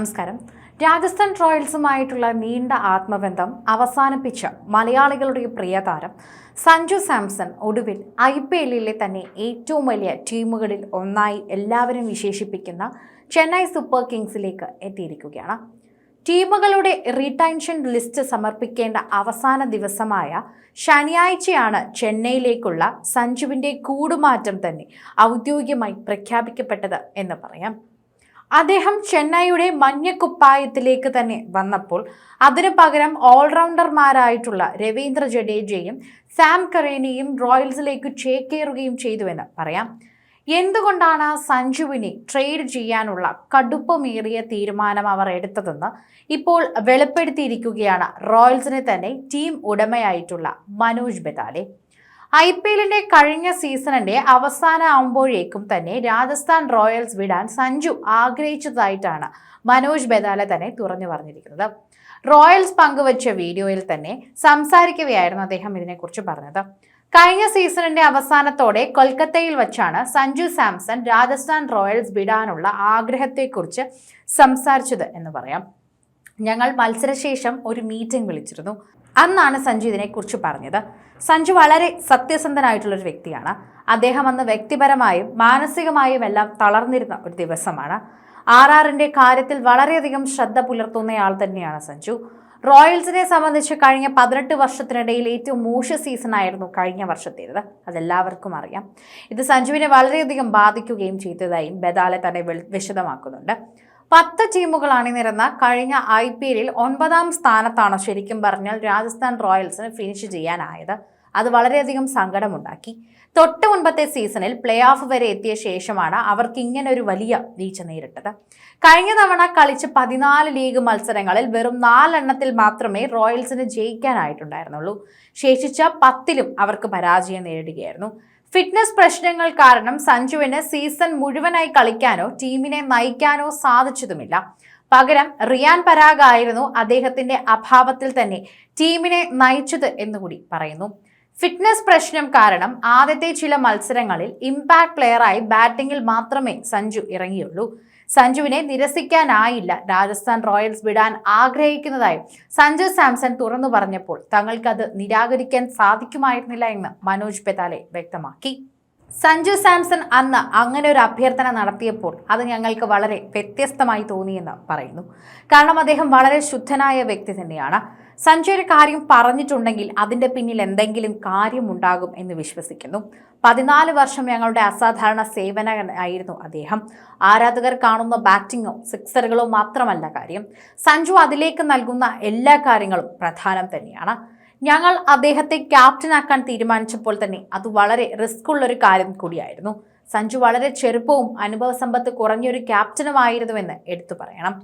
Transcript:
നമസ്കാരം. രാജസ്ഥാൻ റോയൽസുമായിട്ടുള്ള നീണ്ട ആത്മബന്ധം അവസാനിപ്പിച്ച മലയാളികളുടെ പ്രിയതാരം സഞ്ജു സാംസൺ ഒടുവിൽ ഐ പി എല്ലിലെ തന്നെ ഏറ്റവും വലിയ ടീമുകളിൽ ഒന്നായി എല്ലാവരും വിശേഷിപ്പിക്കുന്ന ചെന്നൈ സൂപ്പർ കിങ്സിലേക്ക് എത്തിയിരിക്കുകയാണ്. ടീമുകളുടെ റീടൈൻഷൻ ലിസ്റ്റ് സമർപ്പിക്കേണ്ട അവസാന ദിവസമായ ശനിയാഴ്ചയാണ് ചെന്നൈയിലേക്കുള്ള സഞ്ജുവിന്റെ കൂടുമാറ്റം തന്നെ ഔദ്യോഗികമായി പ്രഖ്യാപിക്കപ്പെട്ടത് എന്ന് പറയാം. അദ്ദേഹം ചെന്നൈയുടെ മഞ്ഞക്കുപ്പായത്തിലേക്ക് തന്നെ വന്നപ്പോൾ അതിനു പകരം ഓൾറൗണ്ടർമാരായിട്ടുള്ള രവീന്ദ്ര ജഡേജയും സാം കറേനയും റോയൽസിലേക്ക് ചേക്കേറുകയും ചെയ്തുവെന്ന് പറയാം. എന്തുകൊണ്ടാണ് സഞ്ജുവിനെ ട്രേഡ് ചെയ്യാനുള്ള കടുപ്പമേറിയ തീരുമാനം അവർ എടുത്തതെന്ന് ഇപ്പോൾ വെളിപ്പെടുത്തിയിരിക്കുകയാണ് റോയൽസിനെ തന്നെ ടീം ഉടമയായിട്ടുള്ള മനോജ് ബെതാലെ. ഐ പി എല്ലിന്റെ കഴിഞ്ഞ സീസണിന്റെ അവസാനമാകുമ്പോഴേക്കും തന്നെ രാജസ്ഥാൻ റോയൽസ് വിടാൻ സഞ്ജു ആഗ്രഹിച്ചതായിട്ടാണ് മനോജ് ബെദാല തന്നെ തുറന്നു പറഞ്ഞിരിക്കുന്നത്. റോയൽസ് പങ്കുവച്ച വീഡിയോയിൽ തന്നെ സംസാരിക്കവെയായിരുന്നു അദ്ദേഹം ഇതിനെക്കുറിച്ച് പറഞ്ഞത്. കഴിഞ്ഞ സീസണിന്റെ അവസാനത്തോടെ കൊൽക്കത്തയിൽ വച്ചാണ് സഞ്ജു സാംസൺ രാജസ്ഥാൻ റോയൽസ് വിടാനുള്ള ആഗ്രഹത്തെക്കുറിച്ച് സംസാരിച്ചത് എന്ന് പറയാം. ഞങ്ങൾ മത്സരശേഷം ഒരു മീറ്റിംഗ് വിളിച്ചിരുന്നു. അന്നാണ് സഞ്ജു ഇതിനെക്കുറിച്ച് പറഞ്ഞത്. സഞ്ജു വളരെ സത്യസന്ധനായിട്ടുള്ളൊരു വ്യക്തിയാണ്. അദ്ദേഹം അന്ന് വ്യക്തിപരമായും മാനസികമായും എല്ലാം തളർന്നിരുന്ന ഒരു ദിവസമാണ്. ആർ ആറിന്റെ കാര്യത്തിൽ വളരെയധികം ശ്രദ്ധ പുലർത്തുന്നയാൾ തന്നെയാണ് സഞ്ജു. റോയൽസിനെ സംബന്ധിച്ച് കഴിഞ്ഞ പതിനെട്ട് വർഷത്തിനിടയിൽ ഏറ്റവും മോശ സീസൺ ആയിരുന്നു കഴിഞ്ഞ വർഷത്തേത്. അതെല്ലാവർക്കും അറിയാം. ഇത് സഞ്ജുവിനെ വളരെയധികം ബാധിക്കുകയും ചെയ്തതായും ബദാലെ തന്നെ വിശദമാക്കുന്നുണ്ട്. പത്ത് ടീമുകൾ അണിനിരന്ന കഴിഞ്ഞ ഐ പി എല്ലിൽ ഒൻപതാം സ്ഥാനത്താണ് ശരിക്കും പറഞ്ഞാൽ രാജസ്ഥാൻ റോയൽസിന് ഫിനിഷ് ചെയ്യാനായത്. അത് വളരെയധികം സങ്കടമുണ്ടാക്കി. തൊട്ട് മുൻപത്തെ സീസണിൽ പ്ലേ ഓഫ് വരെ എത്തിയ ശേഷമാണ് അവർക്ക് ഇങ്ങനെ ഒരു വലിയ വീഴ്ച നേരിട്ടത്. കഴിഞ്ഞ തവണ കളിച്ച് പതിനാല് ലീഗ് മത്സരങ്ങളിൽ വെറും നാലെണ്ണത്തിൽ മാത്രമേ റോയൽസിന് ജയിക്കാനായിട്ടുണ്ടായിരുന്നുള്ളൂ. ശേഷിച്ച പത്തിലും അവർക്ക് പരാജയം നേരിടുകയായിരുന്നു. ഫിറ്റ്നസ് പ്രശ്നങ്ങൾ കാരണം സഞ്ജുവിന് സീസൺ മുഴുവനായി കളിക്കാനോ ടീമിനെ നയിക്കാനോ സാധിച്ചതുമില്ല. പകരം റിയാൻ പരാഗ് ആയിരുന്നു അദ്ദേഹത്തിന്റെ അഭാവത്തിൽ തന്നെ ടീമിനെ നയിച്ചത് എന്നുകൂടി പറയുന്നു. ഫിറ്റ്നസ് പ്രശ്നം കാരണം ആദ്യത്തെ ചില മത്സരങ്ങളിൽ ഇമ്പാക്ട് പ്ലെയറായി ബാറ്റിംഗിൽ മാത്രമേ സഞ്ജു ഇറങ്ങിയുള്ളൂ. സഞ്ജുവിനെ നിരസിക്കാനായില്ല. രാജസ്ഥാൻ റോയൽസ് വിടാൻ ആഗ്രഹിക്കുന്നതായി സഞ്ജു സാംസൺ തുറന്നു പറഞ്ഞപ്പോൾ തങ്ങൾക്കത് നിരാകരിക്കാൻ സാധിക്കുമായിരുന്നില്ല എന്ന് മനോജ് പെതാലെ വ്യക്തമാക്കി. സഞ്ജു സാംസൺ അന്ന് അങ്ങനെ ഒരു അഭ്യർത്ഥന നടത്തിയപ്പോൾ അത് ഞങ്ങൾക്ക് വളരെ വ്യത്യസ്തമായി തോന്നിയെന്ന് പറയുന്നു. കാരണം അദ്ദേഹം വളരെ ശുദ്ധനായ വ്യക്തി തന്നെയാണ്. സഞ്ജു ഒരു കാര്യം പറഞ്ഞിട്ടുണ്ടെങ്കിൽ അതിന്റെ പിന്നിൽ എന്തെങ്കിലും കാര്യമുണ്ടാകും എന്ന് വിശ്വസിക്കുന്നു. പതിനാല് വർഷം ഞങ്ങളുടെ അസാധാരണ സേവനമായിരുന്നു അദ്ദേഹം. ആരാധകർ കാണുന്ന ബാറ്റിങ്ങോ സിക്സറുകളോ മാത്രമല്ല കാര്യം. സഞ്ജു അതിലേക്ക് നൽകുന്ന എല്ലാ കാര്യങ്ങളും പ്രധാനം തന്നെയാണ്. ഞങ്ങൾ അദ്ദേഹത്തെ ക്യാപ്റ്റനാക്കാൻ തീരുമാനിച്ചപ്പോൾ തന്നെ അത് വളരെ റിസ്ക് ഉള്ളൊരു കാര്യം കൂടിയായിരുന്നു. സഞ്ജു വളരെ ചെറുപ്പവും അനുഭവ സമ്പത്ത് കുറഞ്ഞൊരു ക്യാപ്റ്റനുമായിരുന്നുവെന്ന് എടുത്തു പറയണം.